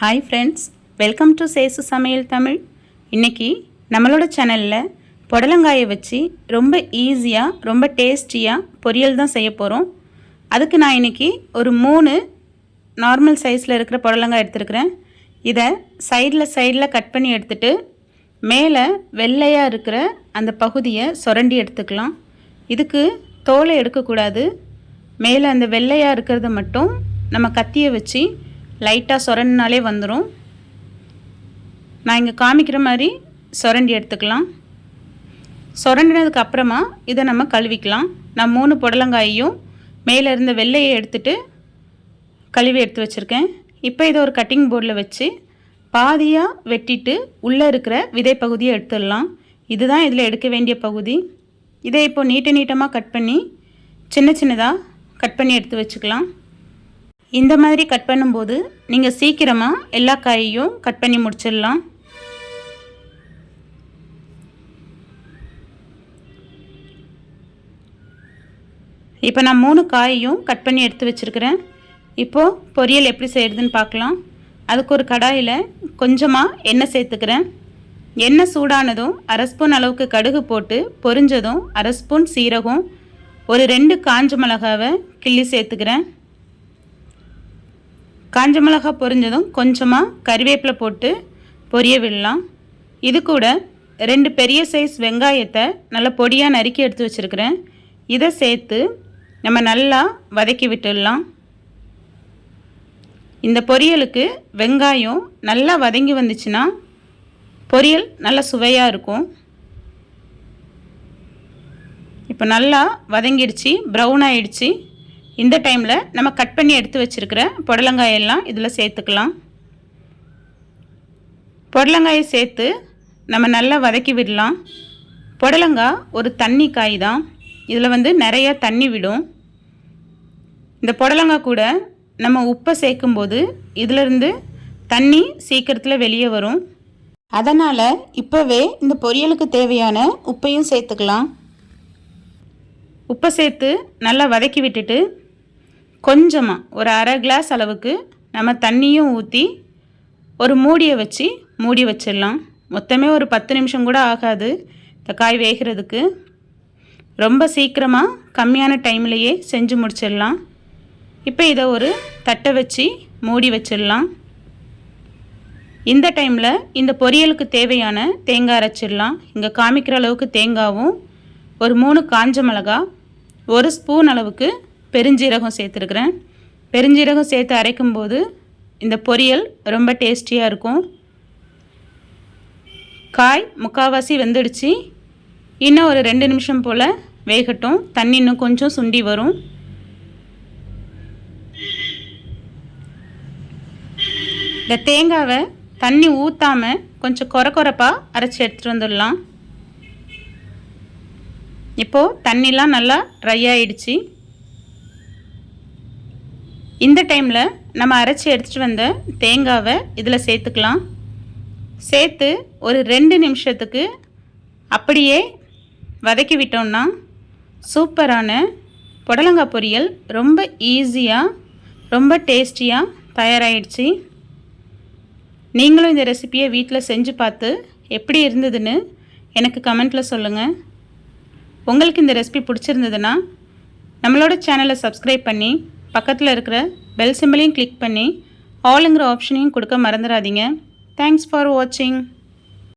Hi friends welcome to Sesu Samayal Tamil இன்றைக்கி நம்மளோட சேனலில் புடலங்காயை வச்சு ரொம்ப ஈஸியாக ரொம்ப டேஸ்டியாக பொரியல் தான் செய்ய போகிறோம் அதுக்கு நான் இன்றைக்கி ஒரு மூணு நார்மல் சைஸில் இருக்கிற புடலங்காய் எடுத்துருக்குறேன். இதை சைடில் சைடில் கட் பண்ணி எடுத்துட்டு மேலே வெள்ளையாக இருக்கிற அந்த பகுதியை சுரண்டி எடுத்துக்கலாம். இதுக்கு தோலை எடுக்கக்கூடாது. மேலே அந்த வெள்ளையாக இருக்கிறத மட்டும் நம்ம கத்தியை வச்சு லைட்டாக சுரண்டினாலே வந்துடும் நான் இங்கே காமிக்கிற மாதிரி சுரண்டி எடுத்துக்கலாம். சொரண்டினதுக்கு அப்புறமா இதை நம்ம கழுவிக்கலாம். நான் மூணு புடலங்காயையும் மேலே இருந்த வெள்ளையை எடுத்துட்டு கழுவி எடுத்து வச்சுருக்கேன். இப்போ இதை ஒரு கட்டிங் போர்டில் வச்சு பாதியாக வெட்டிட்டு உள்ளே இருக்கிற விதை பகுதியை எடுத்துடலாம். இதுதான் இதில் எடுக்க வேண்டிய பகுதி. இதை இப்போ நீட்ட நீட்டமாக கட் பண்ணி சின்ன சின்னதாக கட் பண்ணி எடுத்து வச்சுக்கலாம். இந்த மாதிரி கட் பண்ணும்போது நீங்கள் சீக்கிரமாக எல்லா காயையும் கட் பண்ணி முடிச்சிடலாம். இப்போ நான் மூணு காயையும் கட் பண்ணி எடுத்து வச்சுருக்கிறேன். இப்போது பொரியல் எப்படி செய்கிறதுன்னு பார்க்கலாம். அதுக்கு ஒரு கடாயில் கொஞ்சமாக எண்ணெய் சேர்த்துக்கிறேன். எண்ணெய் சூடானதும் அரை ஸ்பூன் அளவுக்கு கடுகு போட்டு பொரிஞ்சதும் அரை ஸ்பூன் சீரகம் ஒரு ரெண்டு காஞ்ச மிளகாவை கிள்ளி சேர்த்துக்கிறேன். காஞ்ச மிளகா பொரிஞ்சதும் கொஞ்சமாக கறிவேப்பிலை போட்டு பொரிய விடலாம். இது கூட ரெண்டு பெரிய சைஸ் வெங்காயத்தை நல்லா பொடியாக நறுக்கி எடுத்து வச்சுருக்கிறேன். இதை சேர்த்து நம்ம நல்லா வதக்கி விட்டுடலாம். இந்த பொரியலுக்கு வெங்காயம் நல்லா வதங்கி வந்துச்சுன்னா பொரியல் நல்லா சுவையாக இருக்கும். இப்போ நல்லா வதங்கிடுச்சு ப்ரௌன் ஆயிடுச்சு. இந்த டைமில் நம்ம கட் பண்ணி எடுத்து வச்சுருக்கிற புடலங்காயெல்லாம் இதில் சேர்த்துக்கலாம். புடலங்காயை சேர்த்து நம்ம நல்லா வதக்கி விடலாம். புடலங்காய் ஒரு தண்ணி காய் தான். இதில் வந்து நிறைய தண்ணி விடும். இந்த புடலங்காய் கூட நம்ம உப்பை சேர்க்கும்போது இதிலிருந்து தண்ணி சீக்கிரத்தில் வெளியே வரும். அதனால் இப்போவே இந்த பொரியலுக்கு தேவையான உப்பையும் சேர்த்துக்கலாம். உப்பை சேர்த்து நல்லா வதக்கி விட்டுட்டு கொஞ்சமாக ஒரு அரை கிளாஸ் அளவுக்கு நம்ம தண்ணியும் ஊற்றி ஒரு மூடியை வச்சு மூடி வச்சிடலாம். மொத்தமே ஒரு பத்து நிமிஷம் கூட ஆகாது. இந்த காய் வேகிறதுக்கு. ரொம்ப சீக்கிரமாக கம்மியான டைம்லையே செஞ்சு முடிச்சிடலாம். இப்போ இதை ஒரு தட்டை வச்சு மூடி வச்சிடலாம். இந்த டைமில் இந்த பொரியலுக்கு தேவையான தேங்காய் அரைச்சிடலாம். இங்கே காமிக்கிற அளவுக்கு தேங்காவும் ஒரு மூணு காஞ்ச மிளகா ஒரு ஸ்பூன் அளவுக்கு பெருஞ்சீரகம் சேர்த்துருக்குறேன். பெருஞ்சீரகம் சேர்த்து அரைக்கும்போது இந்த பொரியல் ரொம்ப டேஸ்டியாக இருக்கும். காய் முக்கால்வாசி வெந்துடுச்சு. இன்னும் ஒரு ரெண்டு நிமிஷம் போல் வேகட்டும். தண்ணி இன்னும் கொஞ்சம் சுண்டி வரும். இந்த தேங்காவை தண்ணி ஊற்றாமல் கொஞ்சம் குறை குறைப்பாக அரைச்சி எடுத்துகிட்டு வந்துடலாம். இப்போது தண்ணிலாம் நல்லா ட்ரை ஆகிடுச்சி இந்த டைமில் நம்ம அரைச்சி எடுத்துகிட்டு வந்த தேங்காவை இதில் சேர்த்துக்கலாம். சேர்த்து ஒரு ரெண்டு நிமிஷத்துக்கு அப்படியே வதக்கி விட்டோம்னா சூப்பரான புடலங்காய் பொரியல் ரொம்ப ஈஸியாக ரொம்ப டேஸ்டியாக தயாராகிடுச்சு நீங்களும் இந்த ரெசிப்பியை வீட்டில் செஞ்சு பார்த்து எப்படி இருந்ததுன்னு எனக்கு கமெண்ட்டில் சொல்லுங்கள் உங்களுக்கு இந்த ரெசிபி பிடிச்சிருந்ததுன்னா நம்மளோட சேனலை சப்ஸ்கிரைப் பண்ணி பக்கத்தில் இருக்கிற பெல் சிம்பிளையும் கிளிக் பண்ணி ஆளுங்கிற ஆப்ஷனையும் கொடுக்க மறந்துடாதீங்க தேங்க்ஸ் ஃபார் வாட்சிங்